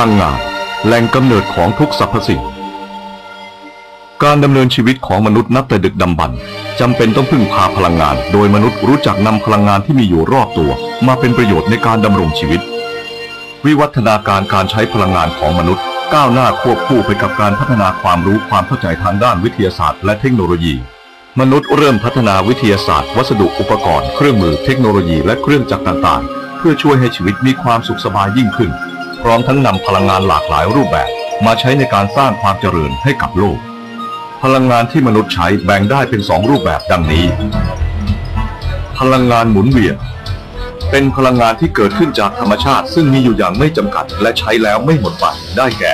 ลังงาน แหล่งกำเนิดของทุกสรรพสิ่ง การดำเนินชีวิตของมนุษย์นับแต่ดึกดำบรรพ์จำเป็นต้องพึ่งพาพลังงาน โดยมนุษย์รู้จักนำพลังงานที่มีอยู่รอบตัว มาเป็นประโยชน์ในการดำรงชีวิต วิวัฒนาการการใช้พลังงานของมนุษย์ ก้าวหน้าควบคู่ไปกับการพัฒนาความรู้ความเข้าใจทางด้านวิทยาศาสตร์ และเทคโนโลยี มนุษย์เริ่มพัฒนาวิทยาศาสตร์ วัสดุอุปกรณ์ เครื่องมือเทคโนโลยีและเครื่องจักรต่างๆ เพื่อช่วยให้ชีวิตมีความสุขสบายยิ่งขึ้น พร้อมทั้งนำพลังงานหลากหลายรูปแบบ มาใช้ในการสร้างความเจริญให้กับโลก พลังงานที่มนุษย์ใช้แบ่งได้เป็นสองรูปแบบดังนี้ พลังงานหมุนเวียน เป็นพลังงานที่เกิดขึ้นจากธรรมชาติ ซึ่งมีอยู่อย่างไม่จำกัด และใช้แล้วไม่หมดไปได้แก่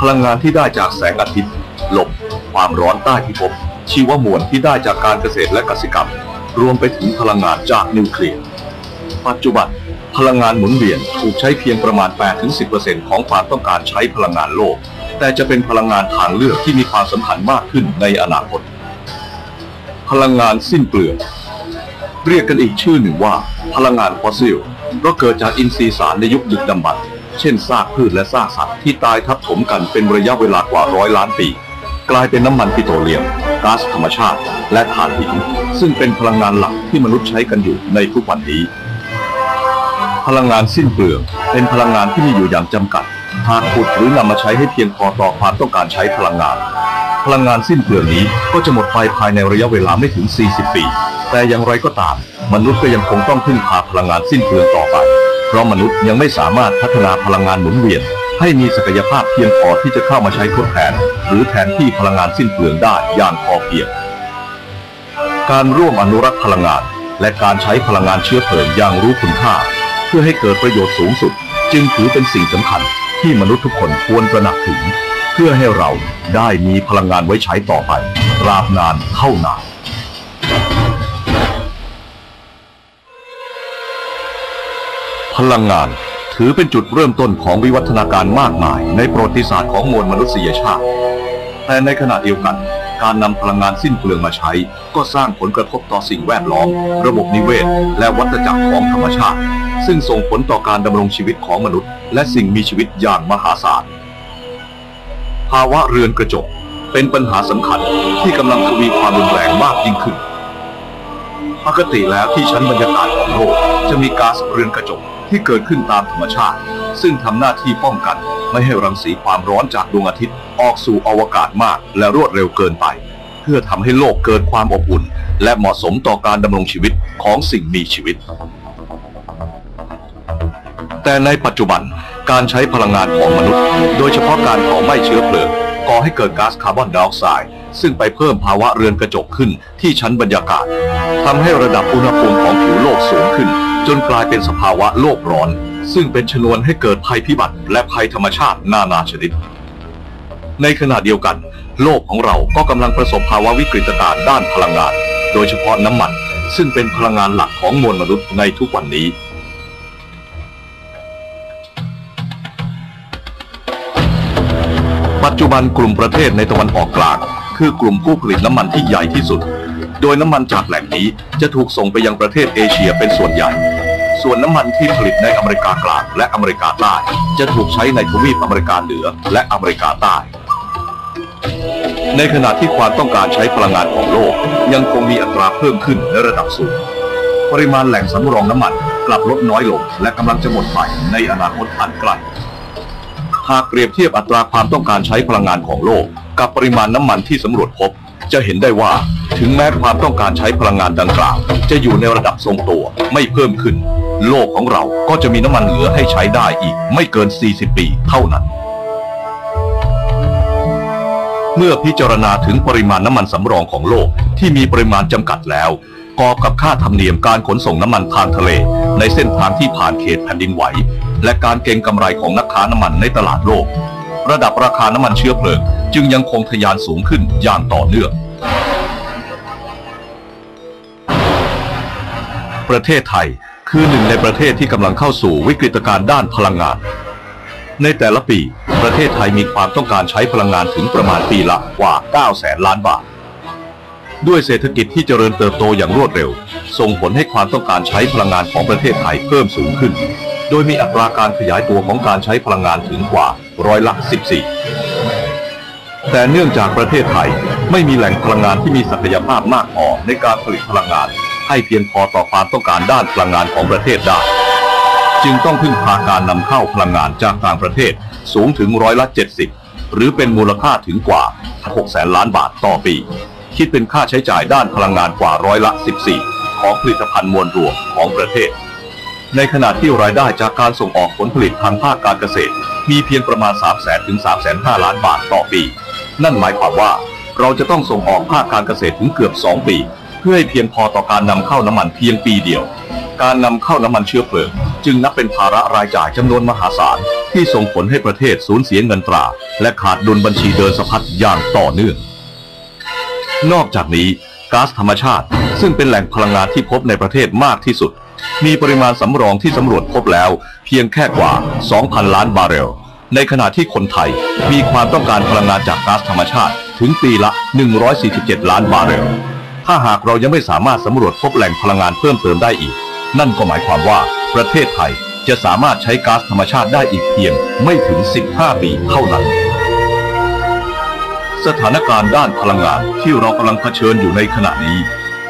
พลังงานที่ได้จากแสงอาทิตย์ลมความร้อนใต้พิภพชีวมวลที่ได้จากการเกษตรและกสิกรรม รวมไปถึงพลังงานจากนิวเคลียร์ปัจจุบัน พลังงานหมุนเวียนถูกใช้เพียงประมาณ 8-10%ของความต้องการใช้พลังงานโลก แต่จะเป็นพลังงานทางเลือกที่มีความสำคัญมากขึ้นในอนาคต พลังงานสิ้นเปลืองเรียกกันอีกชื่อหนึ่งว่า พลังงานฟอสซิลเพราะเกิดจากอินทรีย์สารในยุคดึกดำบรรพ์เช่นซากพืชและซากสัตว์ที่ตายทับถมกันเป็นระยะเวลากว่าร้อยล้านปี กลายเป็นน้ำมันปิโตรเลียมก๊าซธรรมชาติ และถ่านหิน ซึ่งเป็นพลังงานหลักที่มนุษย์ใช้กันอยู่ในทุกวันนี้ พลังงานสิ้นเปลือง เป็นพลังงานที่มีอยู่อย่างจำกัด หากขุดหรือนำมาใช้ให้เพียงพอต่อความต้องการใช้พลังงาน พลังงานสิ้นเปลืองนี้ก็จะหมดไปภายในระยะเวลาไม่ถึง 40 ปี แต่อย่างไรก็ตาม มนุษย์ก็ยังคงต้องพึ่งพาพลังงานสิ้นเปลืองต่อไป เพราะมนุษย์ยังไม่สามารถพัฒนาพลังงานหมุนเวียน ให้มีศักยภาพเพียงพอที่จะเข้ามาใช้ทดแทน หรือแทนที่พลังงานสิ้นเปลืองได้อย่างพอเพียง การร่วมอนุรักษ์พลังงานและการใช้พลังงานเชื้อเพลิงอย่างรู้คุณค่า เพื่อให้เกิดประโยชน์สูงสุด จึงถือเป็นสิ่งสำคัญที่มนุษย์ทุกคนควรตระหนักถึง เพื่อให้เราได้มีพลังงานไว้ใช้ต่อไปตราบนานเท่านานพลังงานถือเป็นจุดเริ่มต้นของวิวัฒนาการมากมาย ในประวัติศาสตร์ของมวลมนุษยชาติ แต่ในขณะเดียวกัน การนำพลังงานสิ้นเปลืองมาใช้ ก็สร้างผลกระทบต่อสิ่งแวดล้อม ระบบนิเวศ และวัฏจักรของธรรมชาติ ซึ่งส่งผลต่อการดำรงชีวิตของมนุษย์ และสิ่งมีชีวิตอย่างมหาศาล ภาวะเรือนกระจกเป็นปัญหาสำคัญที่กำลังทวีความรุนแรงมากยิ่งขึ้น ปกติแล้วที่ชั้นบรรยากาศของโลกจะมีก๊าซเรือนกระจกที่เกิดขึ้นตามธรรมชาติ ซึ่งทำหน้าที่ป้องกันไม่ให้รังสีความร้อนจากดวงอาทิตย์ออกสู่อวกาศมากและรวดเร็วเกินไป เพื่อทำให้โลกเกิดความอบอุ่น และเหมาะสมต่อการดำรงชีวิตของสิ่งมีชีวิต แต่ในปัจจุบันการใช้พลังงานของมนุษย์ โดยเฉพาะการเผาไหม้เชื้อเพลิงก่อให้เกิดก๊าซคาร์บอนไดออกไซด์ซึ่งไปเพิ่มภาวะเรือนกระจกขึ้นที่ชั้นบรรยากาศทำให้ระดับอุณหภูมิของผิวโลกสูงขึ้น จนกลายเป็นสภาวะโลกร้อน ซึ่งเป็นชนวนให้เกิดภัยพิบัติ และภัยธรรมชาตินานาชนิด ในขณะเดียวกัน โลกของเราก็กำลังประสบภาวะวิกฤตการณ์ด้านพลังงาน โดยเฉพาะน้ำมัน ซึ่งเป็นพลังงานหลักของมวลมนุษย์ในทุกวันนี้ ปัจจุบันกลุ่มประเทศในตะวันออกกลาง คือกลุ่มผู้ผลิตน้ำมันที่ใหญ่ที่สุด โดยน้ำมันจากแหล่งนี้จะถูกส่งไปยังประเทศเอเชียเป็นส่วนใหญ่ ส่วนน้ำมันที่ผลิตในอเมริกากลางและอเมริกาใต้ จะถูกใช้ในทวีปอเมริกาเหนือและอเมริกาใต้ ในขณะที่ความต้องการใช้พลังงานของโลก ยังคงมีอัตราเพิ่มขึ้นในระดับสูง ปริมาณแหล่งสำรองน้ำมันกลับลดน้อยลงและกำลังจะหมดไปในอนาคตอันใกล้ หากเปรียบเทียบอัตราความต้องการใช้พลังงานของโลก กับปริมาณน้ำมันที่สำรวจพบ จะเห็นได้ว่าถึงแม้ความต้องการใช้พลังงานดังกล่าว จะอยู่ในระดับทรงตัวไม่เพิ่มขึ้น โลกของเราก็จะมีน้ำมันเหลือให้ใช้ได้อีกไม่เกิน 40 ปีเท่านั้น เมื่อพิจารณาถึงปริมาณน้ำมันสำรองของโลกที่มีปริมาณจำกัดแล้วกอบกับค่าธรรมเนียมการขนส่งน้ำมันทางทะเล ในเส้นทางที่ผ่านเขตแผ่นดินไหว และการเก็งกำไรของนักาน้ำมันในตลาดโลก ระดับราคาน้ำมันเชื้อเพลิง จึงยังคงทะยานสูงขึ้นอย่างต่อเนื่อง ประเทศไทยคือหนึ่งในประเทศที่กำลังเข้าสู่วิกฤตการณ์ด้านพลังงาน ในแต่ละปี ประเทศไทยมีความต้องการใช้พลังงานถึงประมาณปีละกว่า 9 แสนล้านบาท ด้วยเศรษฐกิจที่เจริญเติบโตอย่างรวดเร็ว ส่งผลให้ความต้องการใช้พลังงานของประเทศไทยเพิ่มสูงขึ้น โดยมีอัตราการขยายตัวของการใช้พลังงานถึงกว่าร้อยละ 14 แต่เนื่องจากประเทศไทยไม่มีแหล่งพลังงานที่มีศักยภาพมากพอในการผลิตพลังงาน ให้เพียงพอต่อความต้องการด้านพลังงานของประเทศได้ จึงต้องพึ่งพาการนำเข้าพลังงานจากต่างประเทศสูงถึงร้อยละ 70 หรือเป็นมูลค่าถึงกว่า 6 แสนล้านบาทต่อปี คิดเป็นค่าใช้จ่ายด้านพลังงานกว่าร้อยละ 14 ของผลิตภัณฑ์มวลรวมของประเทศ ในขณะที่รายได้จากการส่งออกผลผลิตทางภาคการเกษตร มีเพียงประมาณ 3 0 0แสนถึง3 5 0 0ล้านบาทต่อปี นั่นหมายความว่า เราจะต้องส่งออกภาคการเกษตรถึงเกือบ 2 ปี เพื่อให้เพียงพอต่อการนำเข้าน้ำมันเพียงปีเดียว การนำเข้าน้ำมันเชื้อเพลิง จึงนับเป็นภาระรายจ่ายจำนวนมหาศาลที่ส่งผลให้ประเทศสูญเสียเงินตรา และขาดดุลบัญชีเดินสะพัดอย่างต่อเนื่อง นอกจากนี้ก๊าซธรรมชาติ ซึ่งเป็นแหล่งพลังงานที่พบในประเทศมากที่สุด มีปริมาณสำรองที่สำรวจพบแล้ว เพียงแค่กว่า 2,000 ล้านบาร์เรล ในขณะที่คนไทยมีความต้องการพลังงานจากก๊าซธรรมชาติถึงปีละ 147 ล้านบาร์เรล ถ้าหากเรายังไม่สามารถสำรวจพบแหล่งพลังงานเพิ่มเติมได้อีก นั่นก็หมายความว่าประเทศไทยจะสามารถใช้ก๊าซธรรมชาติได้อีกเพียงไม่ถึง 15 ปีเท่านั้น สถานการณ์ด้านพลังงานที่เรากำลังเผชิญอยู่ในขณะนี้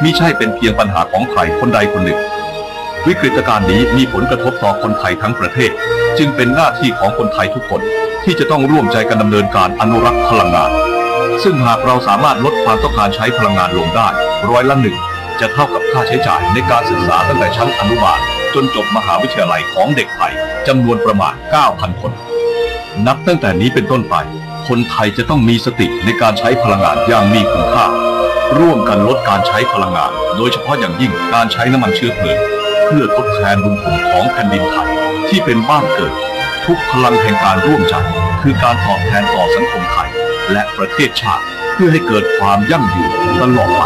มิใช่เป็นเพียงปัญหาของใครคนใดคนหนึ่ง วิกฤตการณ์นี้มีผลกระทบต่อคนไทยทั้งประเทศ จึงเป็นหน้าที่ของคนไทยทุกคน ที่จะต้องร่วมใจกันดำเนินการอนุรักษ์พลังงาน ซึ่งหากเราสามารถลดความต้องการใช้พลังงานลงได้ร้อยละหนึ่งจะเท่ากับค่าใช้จ่ายในการศึกษาตั้งแต่ชั้นอนุบาล จนจบมหาวิทยาลัยของเด็กไทยจำนวนประมาณ 9,000 คน นับตั้งแต่นี้เป็นต้นไป คนไทยจะต้องมีสติในการใช้พลังงานอย่างมีคุณค่า ร่วมกันลดการใช้พลังงาน โดยเฉพาะอย่างยิ่งการใช้น้ำมันเชื้อเพลิง พื่อทดแทนบุญคุณของแผ่นดินไทยที่เป็นบ้านเกิด ทุกพลังแห่งการร่วมใจคือการตอบแทนต่อสังคมไทย และประเทศชาติเพื่อให้เกิดความยั่งยืนตลอดไป